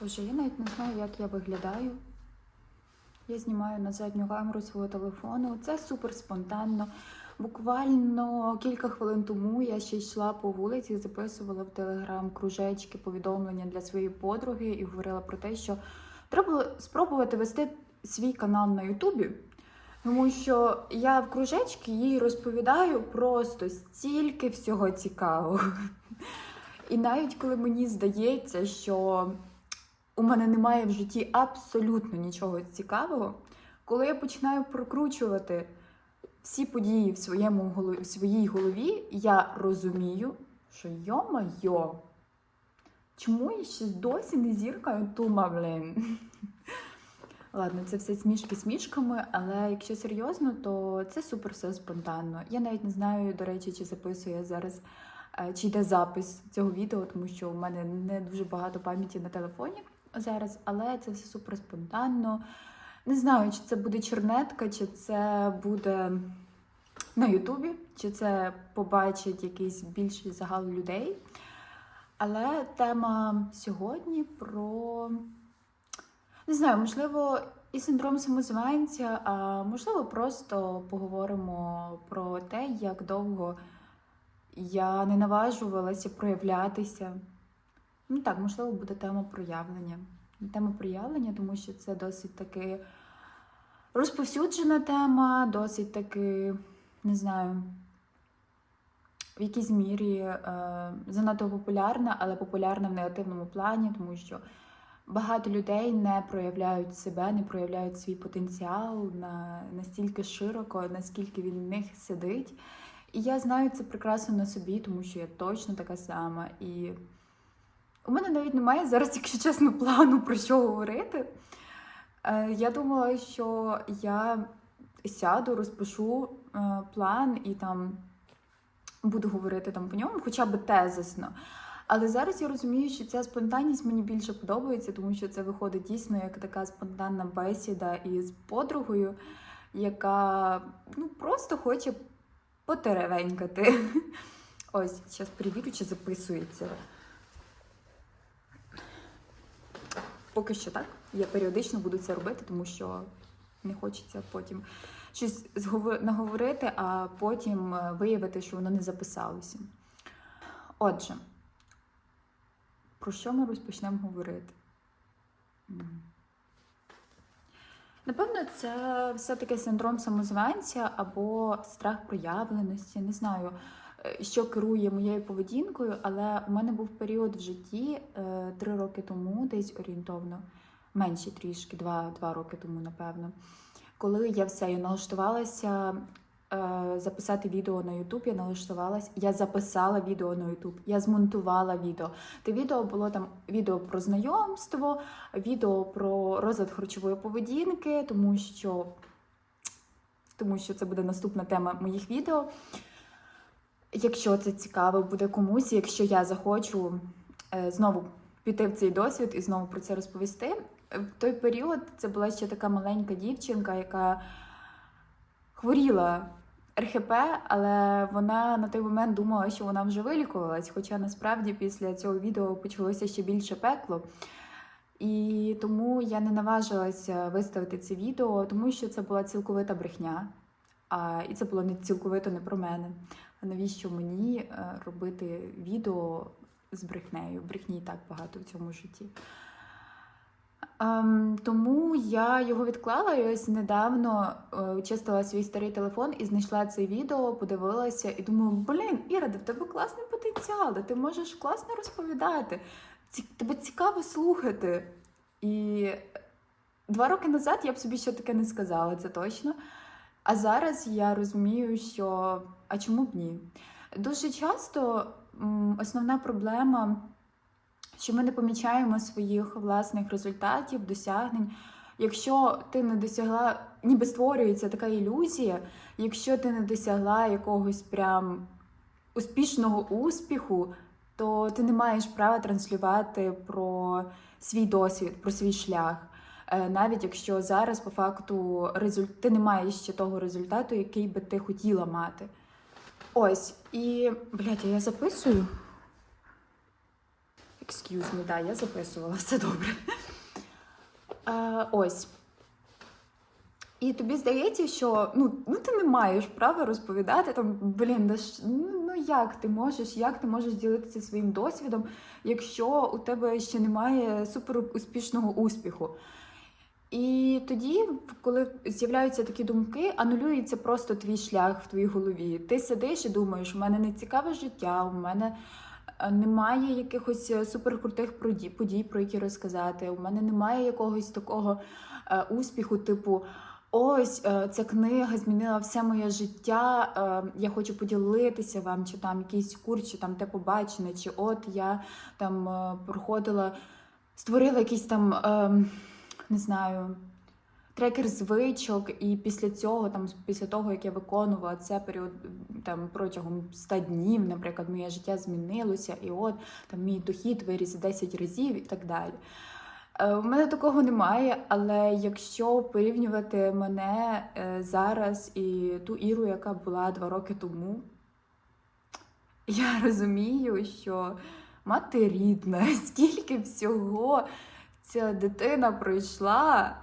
Боже, я навіть не знаю, як я виглядаю. Я знімаю на задню камеру свого телефону. Це супер спонтанно. Буквально кілька хвилин тому я ще йшла по вулиці, записувала в телеграм кружечки, повідомлення для своєї подруги і говорила про те, що треба спробувати вести свій канал на Ютубі. Тому що я в кружечки їй розповідаю просто стільки всього цікавого. І навіть коли мені здається, що у мене немає в житті абсолютно нічого цікавого, коли я починаю прокручувати всі події в, своєму голові, в своїй голові, я розумію, що йо-майо, чому я ще досі не зірка Ютуба, блин? Ладно, це все смішки смішками, але якщо серйозно, то це супер все спонтанно. Я навіть не знаю, до речі, чи записую я зараз, е, чи йде запис цього відео, тому що у мене не дуже багато пам'яті на телефоні зараз, але це все супер спонтанно. Не знаю, чи це буде чернетка, чи це буде на Ютубі, чи це побачить якийсь більший загал людей. Але тема сьогодні про не знаю, можливо, і синдром самозванця, а можливо, просто поговоримо про те, як довго я не наважувалася проявлятися. Ну так, можливо, буде тема проявлення. Тема проявлення, тому що це досить таки розповсюджена тема, досить таки, не знаю, в якійсь мірі е, занадто популярна, але популярна в негативному плані, тому що багато людей не проявляють себе, не проявляють свій потенціал на настільки широко, наскільки він в них сидить. І я знаю це прекрасно на собі, тому що я точно така сама. І у мене навіть немає зараз, якщо чесно, плану про що говорити. Е, Я думала, що я сяду, розпишу е, план і там буду говорити там по ньому, хоча б тезисно. Але зараз я розумію, що ця спонтанність мені більше подобається, тому що це виходить дійсно як така спонтанна бесіда із подругою, яка ну, просто хоче потеревенькати. Ось, зараз перевірю, чи записується. Поки що так. Я періодично буду це робити, тому що не хочеться потім щось наговорити, а потім е, виявити, що воно не записалося. Отже, про що ми розпочнемо говорити? Напевно, це все-таки синдром самозванця або страх проявленості. Не знаю, що керує моєю поведінкою, але у мене був період в житті е, три роки тому, десь орієнтовно, менше трішки, два, два роки тому, напевно. Коли я все я налаштувалася е, записати відео на Ютуб, я налаштувалась, я записала відео на Ютуб, я змонтувала відео. Те відео було там відео про знайомство, відео про розлад харчової поведінки, тому що, тому що це буде наступна тема моїх відео. Якщо це цікаво буде комусь, якщо я захочу е, знову піти в цей досвід і знову про це розповісти. В той період це була ще така маленька дівчинка, яка хворіла РХП, але вона на той момент думала, що вона вже вилікувалась. Хоча насправді після цього відео почалося ще більше пекло. І тому я не наважилася виставити це відео, тому що це була цілковита брехня. А, і це було не цілковито не про мене. Навіщо мені е, робити відео з брехнею? Брехні і так багато в цьому житті. Ем, тому я його відклала і ось недавно е, чистила свій старий телефон і знайшла це відео, подивилася і думаю, блін, Іра, в тебе класний потенціал, ти можеш класно розповідати. Ці, тебе цікаво слухати. І два роки назад я б собі ще таке не сказала, це точно. А зараз я розумію, що а чому б ні? Дуже часто основна проблема що ми не помічаємо своїх власних результатів, досягнень. Якщо ти не досягла, ніби створюється така ілюзія, якщо ти не досягла якогось прям успішного успіху, то ти не маєш права транслювати про свій досвід, про свій шлях. Е, Навіть якщо зараз по факту результ... ти не маєш ще того результату, який би ти хотіла мати. Ось, і блядь, я записую. Excuse me, да, я записувала, все добре. Е, ось. І тобі здається, що ну, ну ти не маєш права розповідати там, блін, ну, ну як ти можеш, як ти можеш ділитися своїм досвідом, якщо у тебе ще немає супер успішного успіху. І тоді, коли з'являються такі думки, анулюється просто твій шлях в твоїй голові. Ти сидиш і думаєш, у мене не цікаве життя, у мене е, немає якихось е, суперкрутих подій, про які розказати. У мене немає якогось такого е, успіху, типу. Ось ця книга змінила все моє життя. Я хочу поділитися вам, чи там якийсь курс, чи там те побачене, чи от я там проходила, створила якийсь там, е, не знаю, трекер звичок, і після цього, там, після того, як я виконувала це період там протягом 100 днів, наприклад, моє життя змінилося, і от там мій дохід виріс 10 разів і так далі. Е, У мене такого немає, але якщо порівнювати мене е, зараз і ту Іру, яка була два роки тому, я розумію, що мати рідна, скільки всього ця дитина пройшла,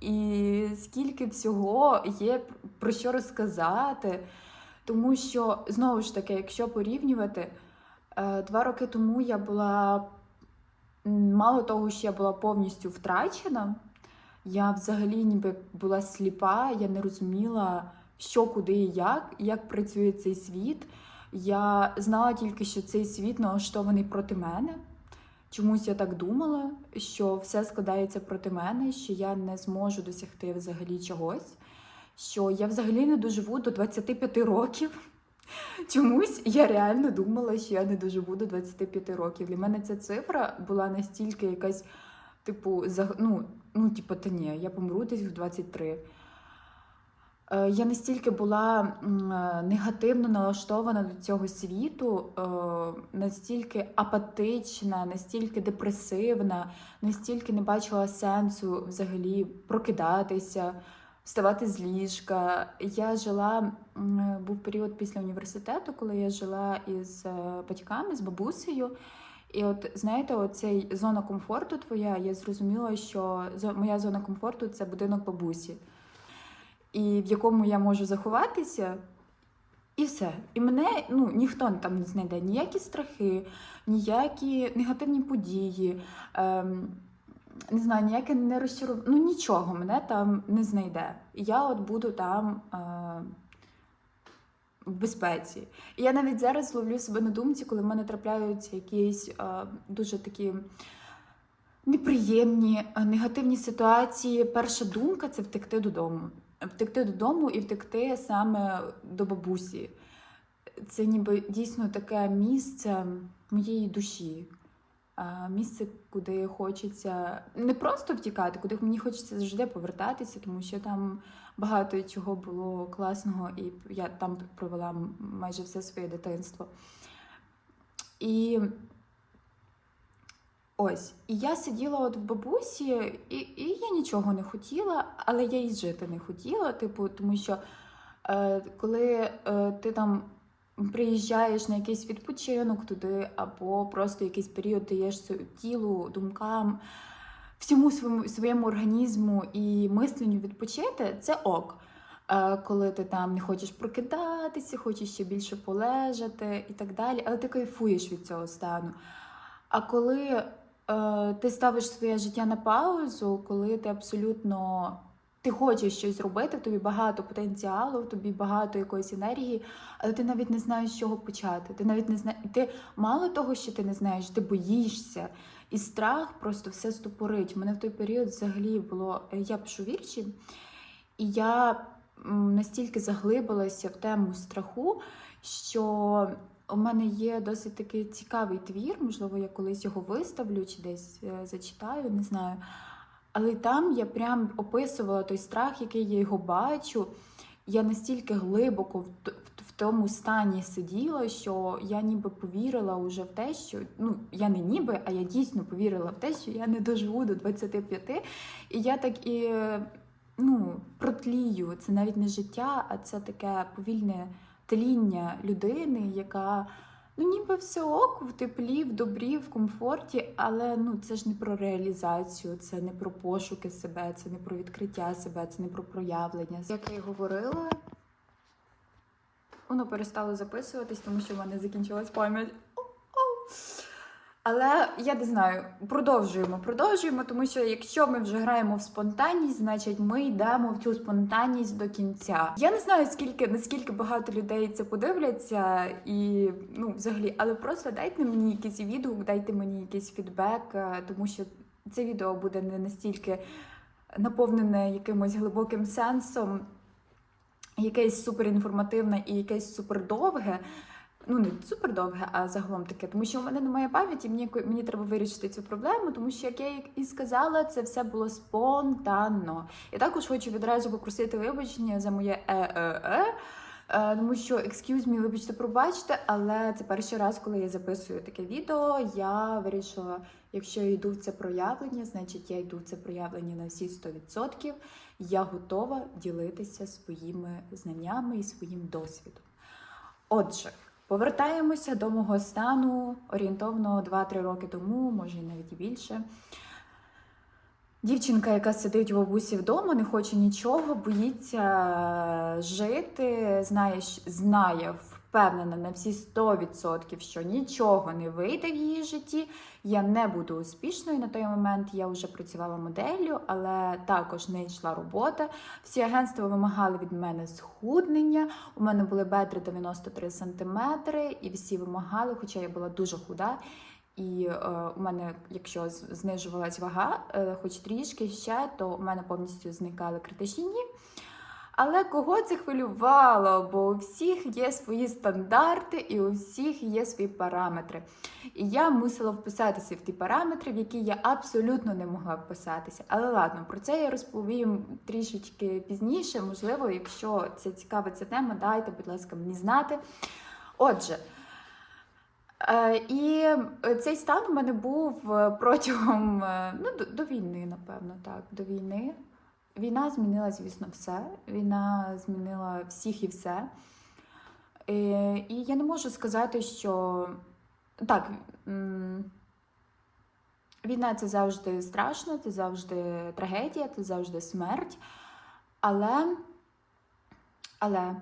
і скільки всього є про що розказати. Тому що, знову ж таки, якщо порівнювати, е, два роки тому я була Мало того, що я була повністю втрачена, я взагалі ніби була сліпа, я не розуміла, що, куди і як, як працює цей світ. Я знала тільки, що цей світ налаштований проти мене. Чомусь я так думала, що все складається проти мене, що я не зможу досягти взагалі чогось, що я взагалі не доживу до 25 років. Чомусь я реально думала, що я не доживу до 25 років. Для мене ця цифра була настільки якась, типу, ну, ну, типу, та ні, я помру десь в 23. Е, Я настільки була е, негативно налаштована до цього світу, е, настільки апатична, настільки депресивна, настільки не бачила сенсу взагалі прокидатися, вставати з ліжка. Я жила, був період після університету, коли я жила із батьками, з бабусею. І от знаєте, оцей зона комфорту твоя, я зрозуміла, що моя зона комфорту це будинок бабусі, і в якому я можу заховатися. І все. І мене ну, ніхто там не знайде ніякі страхи, ніякі негативні події, ем, не знаю, ніяке не розчарування. Ну нічого мене там не знайде. Я от буду там е, в безпеці. І я навіть зараз ловлю себе на думці, коли в мене трапляються якісь е, дуже такі неприємні, е, негативні ситуації. Перша думка це втекти додому. Втекти додому і втекти саме до бабусі. Це ніби дійсно таке місце моєї душі. Місце, куди хочеться не просто втікати, куди мені хочеться завжди повертатися, тому що там багато чого було класного, і я там провела майже все своє дитинство. І ось, і я сиділа от в бабусі, і, і я нічого не хотіла, але я і жити не хотіла, типу, тому що е, коли е, ти там приїжджаєш на якийсь відпочинок туди, або просто якийсь період даєш тілу, думкам, всьому своєму, своєму організму і мисленню відпочити, це ок. Е, Коли ти там не хочеш прокидатися, хочеш ще більше полежати і так далі, але ти кайфуєш від цього стану. А коли ти ставиш своє життя на паузу, коли ти абсолютно ти хочеш щось робити, в тобі багато потенціалу, в тобі багато якоїсь енергії, але ти навіть не знаєш, з чого почати. Ти навіть не знаєш, ти мало того, що ти не знаєш, ти боїшся. І страх просто все стопорить. У мене в той період взагалі було. Я пишу вірші, і я настільки заглибилася в тему страху, що у мене є досить такий цікавий твір, можливо, я колись його виставлю чи десь е, зачитаю, не знаю. Але там я прям описувала той страх, який я його бачу. Я настільки глибоко в, тому стані сиділа, що я ніби повірила уже в те, що ну я не ніби, а я дійсно повірила в те, що я не доживу до 25. І я так і ну, протлію. Це навіть не життя, а це таке повільне тління людини, яка Ну, ніби все ок, в теплі, в добрі, в комфорті, але ну це ж не про реалізацію, це не про пошуки себе, це не про відкриття себе, це не про проявлення. Як я й говорила, воно перестало записуватись, тому що в мене закінчилась пам'ять. Але я не знаю, продовжуємо, продовжуємо, тому що якщо ми вже граємо в спонтанність, значить ми йдемо в цю спонтанність до кінця. Я не знаю, скільки наскільки багато людей це подивляться, і ну взагалі, але просто дайте мені якийсь відгук, дайте мені якийсь фідбек, е, тому що це відео буде не настільки наповнене якимось глибоким сенсом, якесь суперінформативне і якесь супердовге. Ну, не супердовге, а загалом таке, тому що у мене немає пам'яті, мені, мені треба вирішити цю проблему, тому що, як я і сказала, це все було спонтанно. І також хочу відразу попросити вибачення за моє е-е-е, е, тому що excuse me, вибачте, пробачте, але це перший раз, коли я записую таке відео, я вирішила, якщо я йду в це проявлення, значить я йду в це проявлення на всі 100%. Я готова ділитися своїми знаннями і своїм досвідом. Отже, повертаємося до мого стану орієнтовно 2-3 роки тому, може навіть більше. Дівчинка, яка сидить у бабусі вдома, не хоче нічого, боїться жити, знає, знає, впевнена на всі 100%, що нічого не вийде в її житті. Я не буду успішною на той момент. Я вже працювала моделлю, але також не йшла робота. Всі агентства вимагали від мене схуднення. У мене були бедри 93 см, і всі вимагали, хоча я була дуже худа. І е, у мене, якщо знижувалась вага, е, хоч трішки ще, то у мене повністю зникали критичні дні. Але кого це хвилювало? Бо у всіх є свої стандарти і у всіх є свої параметри. І я мусила вписатися в ті параметри, в які я абсолютно не могла вписатися. Але ладно, про це я розповім трішечки пізніше. Можливо, якщо це цікава ця тема, дайте, будь ласка, мені знати. Отже. Е, І цей стан у мене був е, протягом е, ну, до, війни, напевно, так, до війни. Війна змінила, звісно, все. Війна змінила всіх і все. Е, І я не можу сказати, що так, війна це завжди страшно, це завжди трагедія, це завжди смерть. Але, але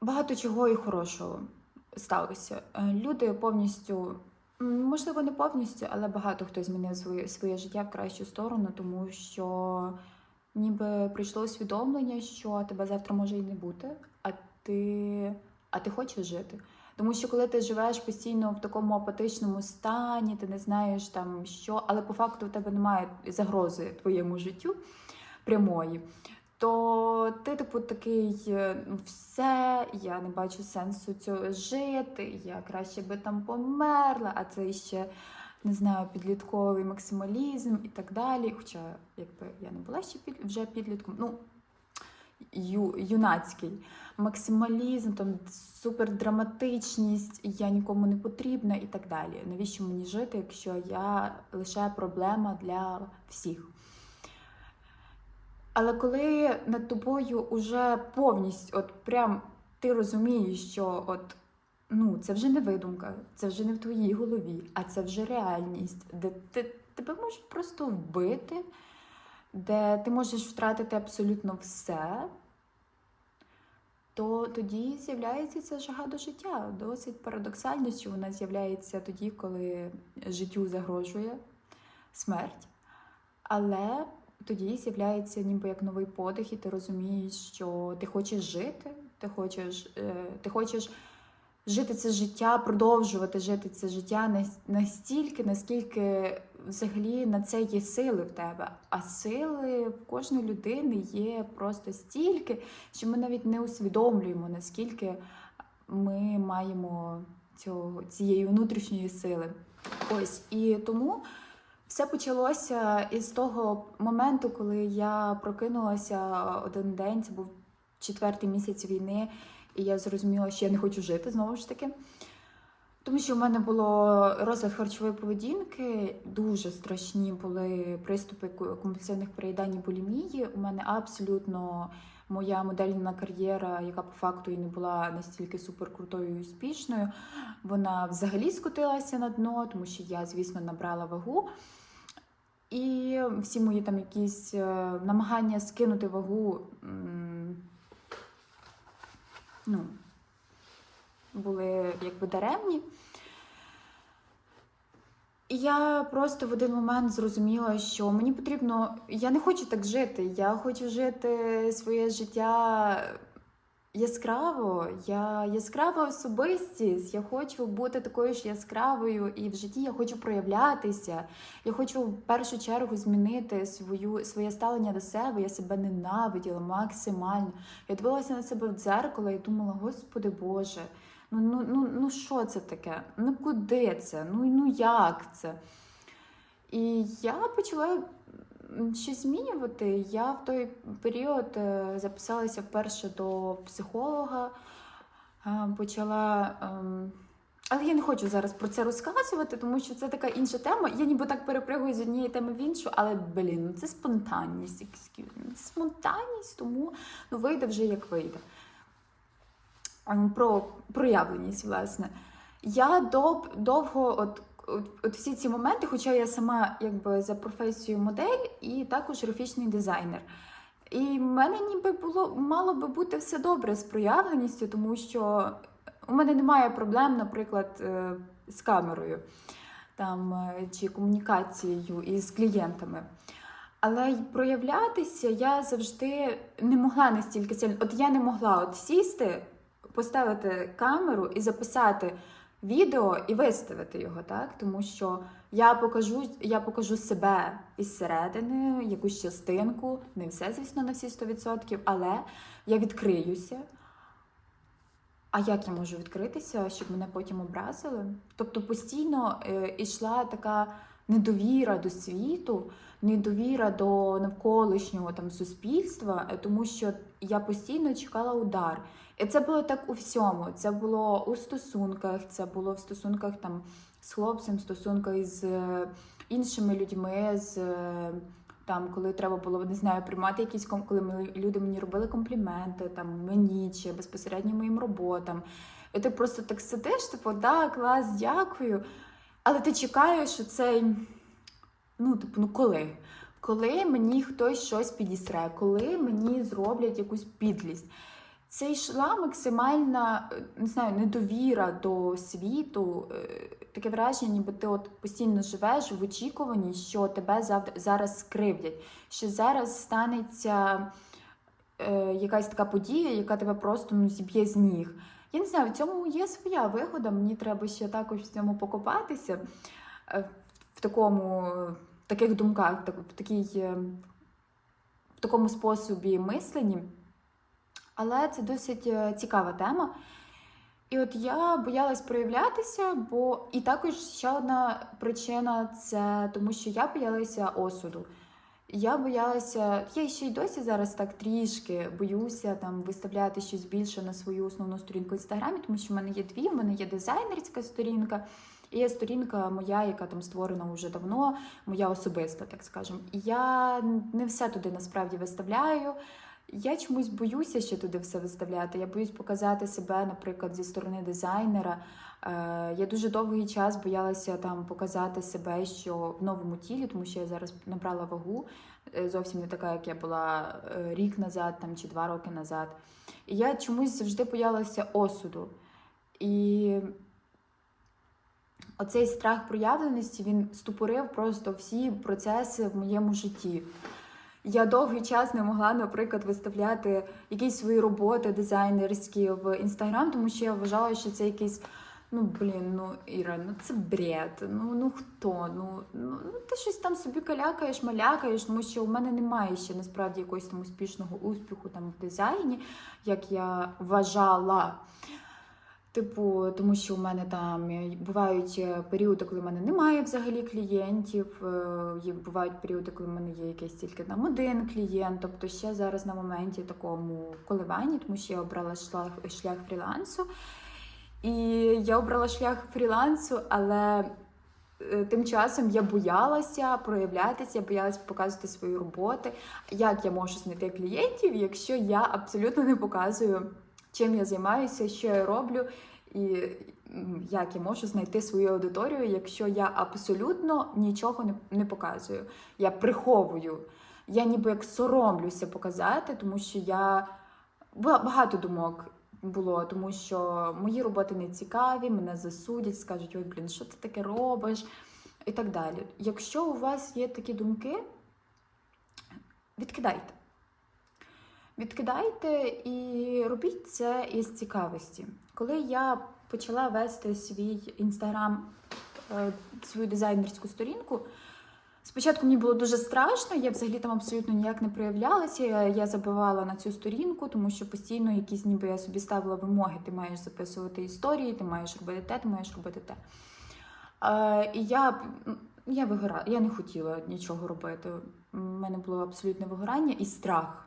багато чого і хорошого сталося. Е, Люди повністю, можливо, не повністю, але багато хто змінив своє, своє життя в кращу сторону, тому що ніби прийшло усвідомлення, що тебе завтра може і не бути, а ти, а ти хочеш жити. Тому що коли ти живеш постійно в такому апатичному стані, ти не знаєш там що, але по факту в тебе немає загрози твоєму життю прямої, то ти, типу, такий е, ну, все, я не бачу сенсу цього жити, я краще би там померла, а це ще не знаю, підлітковий максималізм і так далі. Хоча, якби я не була ще під, вже підлітком, ну ю, юнацький максималізм, там супердраматичність, я нікому не потрібна і так далі. Навіщо мені жити, якщо я лише проблема для всіх? Але коли над тобою уже повністю, от прям ти розумієш, що от ну це вже не видумка, це вже не в твоїй голові, а це вже реальність, де ти, тебе можуть просто вбити, де ти можеш втратити абсолютно все, то тоді з'являється ця жага до життя. Досить парадоксально, що вона з'являється тоді, коли життю загрожує смерть. Але тоді з'являється ніби як новий подих, і ти розумієш, що ти хочеш жити, ти хочеш, е, ти хочеш жити це життя, продовжувати жити це життя настільки, наскільки взагалі на це є сили в тебе. А сили в кожної людини є просто стільки, що ми навіть не усвідомлюємо, наскільки ми маємо цього, цієї внутрішньої сили. Ось і тому. Все почалося із того моменту, коли я прокинулася один день, це був четвертий місяць війни, і я зрозуміла, що я не хочу жити знову ж таки. Тому що в мене було розлад харчової поведінки, дуже страшні були приступи компульсивних переїдань і булімії. У мене абсолютно моя модельна кар'єра, яка по факту і не була настільки суперкрутою і успішною, вона взагалі скотилася на дно, тому що я, звісно, набрала вагу. І всі мої там якісь е, намагання скинути вагу ну, були якби даремні. І я просто в один момент зрозуміла, що мені потрібно. Я не хочу так жити. Я хочу жити своє життя яскраво. Я яскрава особистість. Я хочу бути такою ж яскравою, і в житті я хочу проявлятися. Я хочу в першу чергу змінити свою, своє ставлення до себе. Я себе ненавиділа максимально. Я дивилася на себе в дзеркало і думала, Господи Боже. Ну, ну, ну, ну що це таке? Ну куди це? Ну, ну як це? І я почала щось змінювати. Я в той період е, записалася вперше до психолога, е, почала. ем, Але я не хочу зараз про це розказувати, тому що це така інша тема. Я ніби так перепригую з однієї теми в іншу, але блін, ну це спонтанність. excuse. Це спонтанність, тому ну, вийде вже як вийде. Ем, Про проявленість, власне. Я дов, довго, от, от, от всі ці моменти, хоча я сама якби за професією модель і також графічний дизайнер. І в мене ніби було мало би бути все добре з проявленістю, тому що у мене немає проблем, наприклад, е, з камерою там, е, чи комунікацією із клієнтами. Але проявлятися я завжди не могла настільки сильно. От я не могла от сісти, поставити камеру і записати відео і виставити його, так? Тому що я покажу, я покажу себе із середини, якусь частинку, не все, звісно, на всі 100%, але я відкриюся. А як я можу відкритися, щоб мене потім образили? Тобто постійно е, йшла така недовіра до світу, недовіра до навколишнього там суспільства, е, тому що я постійно чекала удар. І це було так у всьому. Це було у стосунках, це було в стосунках там з хлопцем, стосунках з е, іншими людьми, з е, там, коли треба було не знаю, приймати якісь коли ми- люди мені робили компліменти, там мені чи безпосередньо моїм роботам. І ти просто так сидиш, типу, да, клас, дякую. Але ти чекаєш, що цей, ну, типу, ну коли? Коли мені хтось щось підісре, коли мені зроблять якусь підлість. Це йшла максимальна не знаю, недовіра до світу. е, Таке враження, ніби ти от постійно живеш в очікуванні, що тебе зав- зараз скривдять, що зараз станеться е, якась така подія, яка тебе просто ну, зіб'є з ніг. Я не знаю, в цьому є своя вигода. Мені треба ще також в цьому покопатися е, в такому, в таких думках, в такій, е, в такому способі мислення. Але це досить е, цікава тема. І от я боялась проявлятися, бо і також ще одна причина це тому, що я боялася осуду. Я боялася, я ще й досі зараз так трішки боюся там виставляти щось більше на свою основну сторінку в інстаграмі, тому що в мене є дві, в мене є дизайнерська сторінка, і є сторінка моя, яка там створена вже давно, моя особиста, так скажемо. Я не все туди насправді виставляю. Я чомусь боюся ще туди все виставляти. Я боюсь показати себе, наприклад, зі сторони дизайнера. Е, я дуже довгий час боялася там показати себе, що в новому тілі, тому що я зараз набрала вагу е, зовсім не така, як я була е, рік назад там, чи два роки назад. І я чомусь завжди боялася осуду. І оцей страх проявленості він ступорив просто всі процеси в моєму житті. Я довгий час не могла, наприклад, виставляти якісь свої роботи дизайнерські в інстаграм, тому що я вважала, що це якийсь. Ну, блін, ну Іра, ну це бред. Ну ну хто? Ну, ну ну, ти щось там собі калякаєш, малякаєш, тому що у мене немає ще насправді якогось там успішного успіху там в дизайні, як я вважала. Типу, тому що у мене там е, бувають е, періоди, коли в мене немає взагалі клієнтів. е, Бувають періоди, коли в мене є якийсь тільки там один клієнт. Тобто ще зараз на моменті такому коливанні, тому що я обрала шлях, шлях фрілансу. І я обрала шлях фрілансу, але е, тим часом я боялася проявлятися, боялася показувати свої роботи. Як я можу знайти клієнтів, якщо я абсолютно не показую, чим я займаюся, що я роблю, і як я можу знайти свою аудиторію, якщо я абсолютно нічого не, показую. Я приховую. Я ніби як соромлюся показати, тому що я Ба- багато думок було, тому що мої роботи не цікаві, мене засудять, скажуть, ой, блін, що ти таке робиш? І так далі. Якщо у вас є такі думки, відкидайте. Відкидайте і робіть це із цікавості. Коли я почала вести свій інстаграм, е, свою дизайнерську сторінку, Спочатку мені було дуже страшно, я взагалі там абсолютно ніяк не проявлялася. Я, забивала на цю сторінку, тому що постійно якісь, ніби я собі ставила вимоги, ти маєш записувати історії, ти маєш робити те, ти маєш робити те. Е, і я, я вигора, я не хотіла нічого робити. У мене було абсолютне вигорання і страх.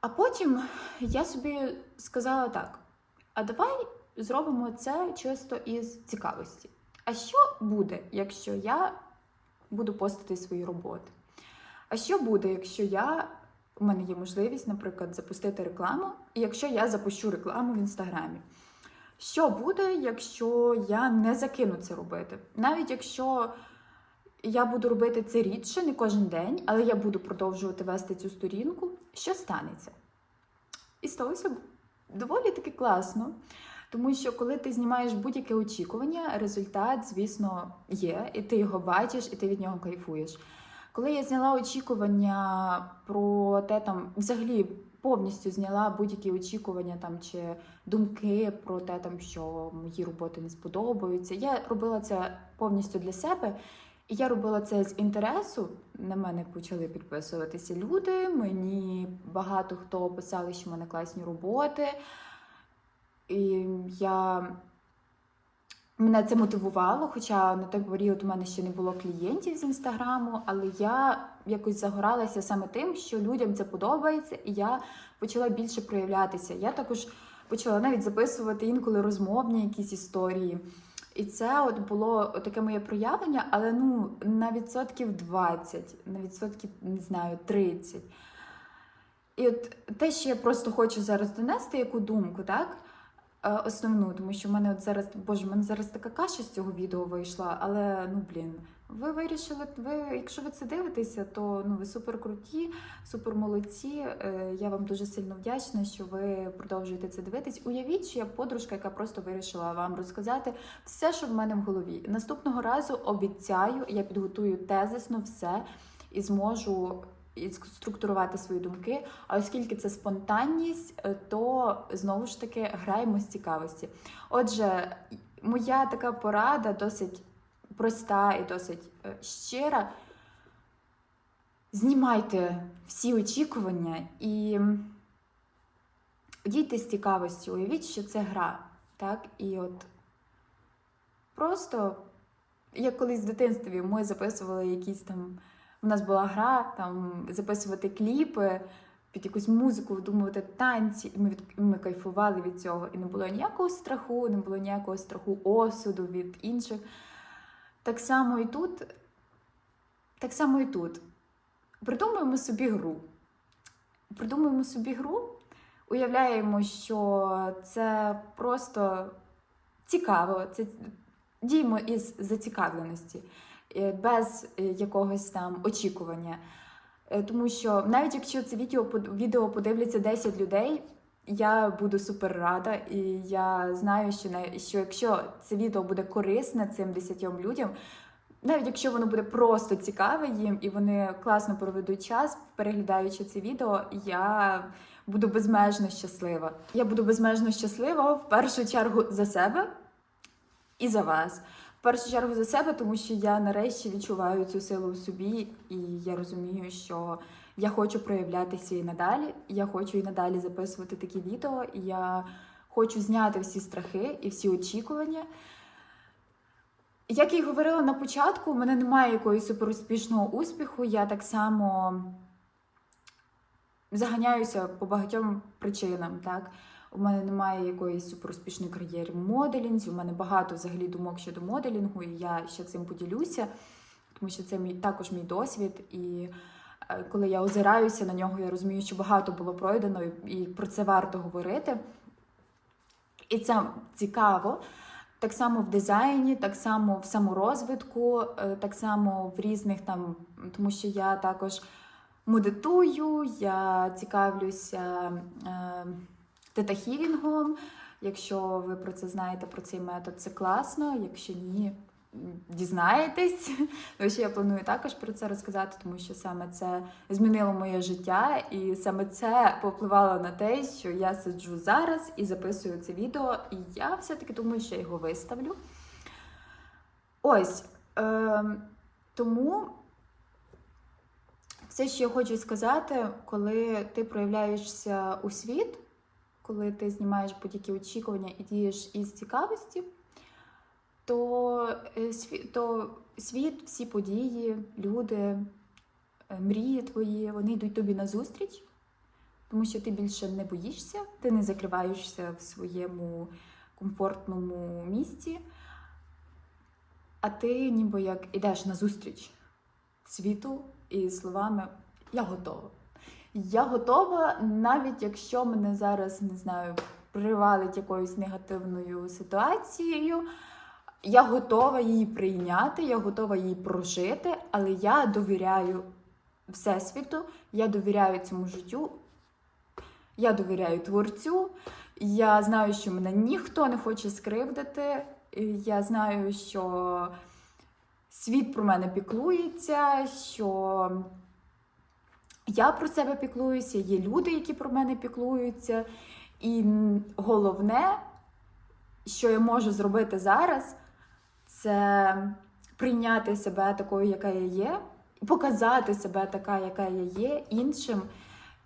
А потім я собі сказала так: а давай зробимо це чисто із цікавості. А що буде, якщо я буду постити свої роботи. А що буде, якщо я у мене є можливість, наприклад, запустити рекламу, і якщо я запущу рекламу в інстаграмі? Що буде, якщо я не закину це робити? Навіть якщо я буду робити це рідше, не кожен день, але я буду продовжувати вести цю сторінку, що станеться? І сталося доволі таки класно. Тому що коли ти знімаєш будь-яке очікування, результат, звісно, є, і ти його бачиш, і ти від нього кайфуєш. Коли я зняла очікування про те, там взагалі повністю зняла будь-які очікування там чи думки про те, там що мої роботи не сподобаються. Я робила це повністю для себе. І я робила це з інтересу. На мене почали підписуватися люди. Мені багато хто писали, що в мене класні роботи. І я мене це мотивувало, хоча на той період у мене ще не було клієнтів з інстаграму, але я якось загоралася саме тим, що людям це подобається, і я почала більше проявлятися. Я також почала навіть записувати інколи розмовні якісь історії. І це от було таке моє проявлення, але ну на відсотків 20, на відсотків не знаю, 30. І от те, що я просто хочу зараз донести, яку думку, так? Е, Основну, тому що в мене от зараз, боже, в мене зараз така каша з цього відео вийшла, але ну блін, ви вирішили, ви, якщо ви це дивитеся, то ну ви супер круті, супер молодці. Е, Я вам дуже сильно вдячна, що ви продовжуєте це дивитись. Уявіть, що я подружка, яка просто вирішила вам розказати все, що в мене в голові. Наступного разу обіцяю, я підготую тезисно все і зможу структурувати свої думки. А оскільки це спонтанність, е, то знову ж таки граємо з цікавості. Отже, моя така порада досить проста і досить е, щира. Знімайте всі очікування і дійте з цікавості. Уявіть, що це гра. Так? І от просто, як колись в дитинстві, ми записували якісь там. У нас була гра там записувати кліпи, під якусь музику, видумувати танці, і ми від ми кайфували від цього. І не було ніякого страху, не було ніякого страху осуду від інших. Так само і тут, так само і тут. Придумуємо собі гру. Придумуємо собі гру, уявляємо, що це просто цікаво, це діємо із зацікавленості. Е, без е, якогось там очікування. Е, Тому що навіть якщо це відео відео подивляться 10 людей, я буду супер рада, і я знаю, що на що якщо це відео буде корисне цим 10 людям, навіть якщо воно буде просто цікаве їм і вони класно проведуть час, переглядаючи це відео, я буду безмежно щаслива. Я буду безмежно щаслива в першу чергу за себе і за вас. В першу чергу за себе, тому що я нарешті відчуваю цю силу в собі, і я розумію, що я хочу проявлятися і надалі. Я хочу і надалі записувати такі відео. І я хочу зняти всі страхи і всі очікування. Як я й говорила на початку, у мене немає якоїсь суперуспішного успіху. Я так само заганяюся по багатьом причинам. Так? У мене немає якоїсь суперуспішної кар'єри в. У мене багато взагалі думок щодо моделінгу, і я ще цим поділюся, тому що це мій також мій досвід. І е, коли я озираюся на нього, я розумію, що багато було пройдено, і і про це варто говорити. І це цікаво. Так само в дизайні, так само в саморозвитку, е, так само в різних там, тому що я також медитую, я цікавлюся е, тета-хілінгом. Якщо ви про це знаєте, про цей метод, це класно. Якщо ні, дізнаєтесь. Що я планую також про це розказати, тому що саме це змінило моє життя, і саме це повпливало на те, що я сиджу зараз і записую це відео, і я все-таки думаю, що його виставлю. Ось. Е, тому все, що я хочу сказати, коли ти проявляєшся у світ, коли ти знімаєш будь-які очікування і дієш із цікавості, то, е, то світ, всі події, люди, е, мрії твої, вони йдуть тобі назустріч, тому що ти більше не боїшся, ти не закриваєшся в своєму комфортному місці, а ти ніби як ідеш назустріч світу і словами Я готова. Я готова, навіть якщо мене зараз не знаю, привалить якоюсь негативною ситуацією. Я готова її прийняти, я готова її прожити, але я довіряю Всесвіту, я довіряю цьому життю, я довіряю творцю. Я знаю, що мене ніхто не хоче скривдити. Я знаю, що світ про мене піклується, що я про себе піклуюся, є люди, які про мене піклуються. І головне, що я можу зробити зараз, це прийняти себе такою, яка я є, показати себе така, яка я є, іншим,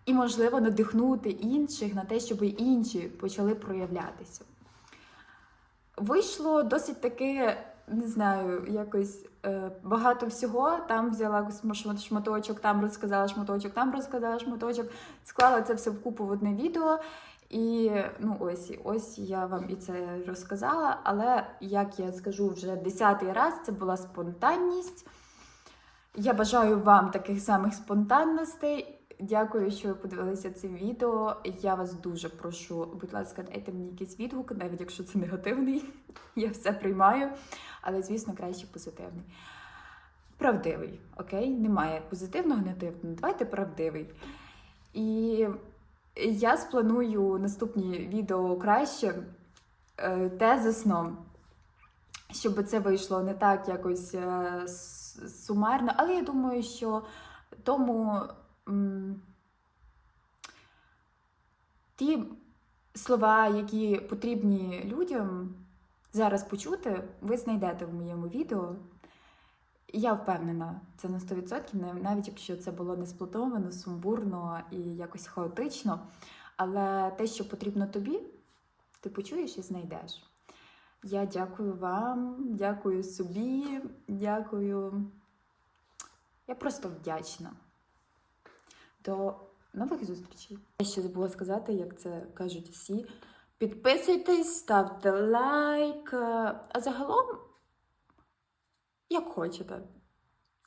і, можливо, надихнути інших на те, щоб інші почали проявлятися. Вийшло досить таки, не знаю, якось е, багато всього. Там взяла шматочок, там розказала шматочок, там розказала шматочок, склала це все вкупу в одне відео. І ну ось, ось я вам і це розказала. Але як я скажу вже десятий раз, це була спонтанність. Я бажаю вам таких самих спонтанностей. Дякую, що ви подивилися це відео. Я вас дуже прошу, будь ласка, дайте мені якийсь відгук, навіть якщо це негативний. Я все приймаю, але, звісно, краще позитивний. Правдивий, окей? Немає позитивного, негативного. Давайте правдивий. І я спланую наступні відео краще, е, тезисно, щоб це вийшло не так якось е, сумарно, але я думаю, що тому ті слова, які потрібні людям зараз почути, ви знайдете в моєму відео. Я впевнена, це на 100%, навіть якщо це було не сплановано, сумбурно і якось хаотично. Але те, що потрібно тобі, ти почуєш і знайдеш. Я дякую вам, дякую собі, дякую. Я просто вдячна. До нових зустрічей. Я ще забула сказати, як це кажуть всі. Підписуйтесь, ставте лайк. е, А загалом, як хочете.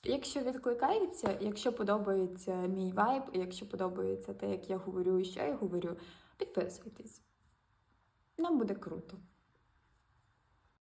Якщо відкликається, якщо подобається мій вайб, якщо подобається те, як я говорю і що я говорю, підписуйтесь. Нам буде круто.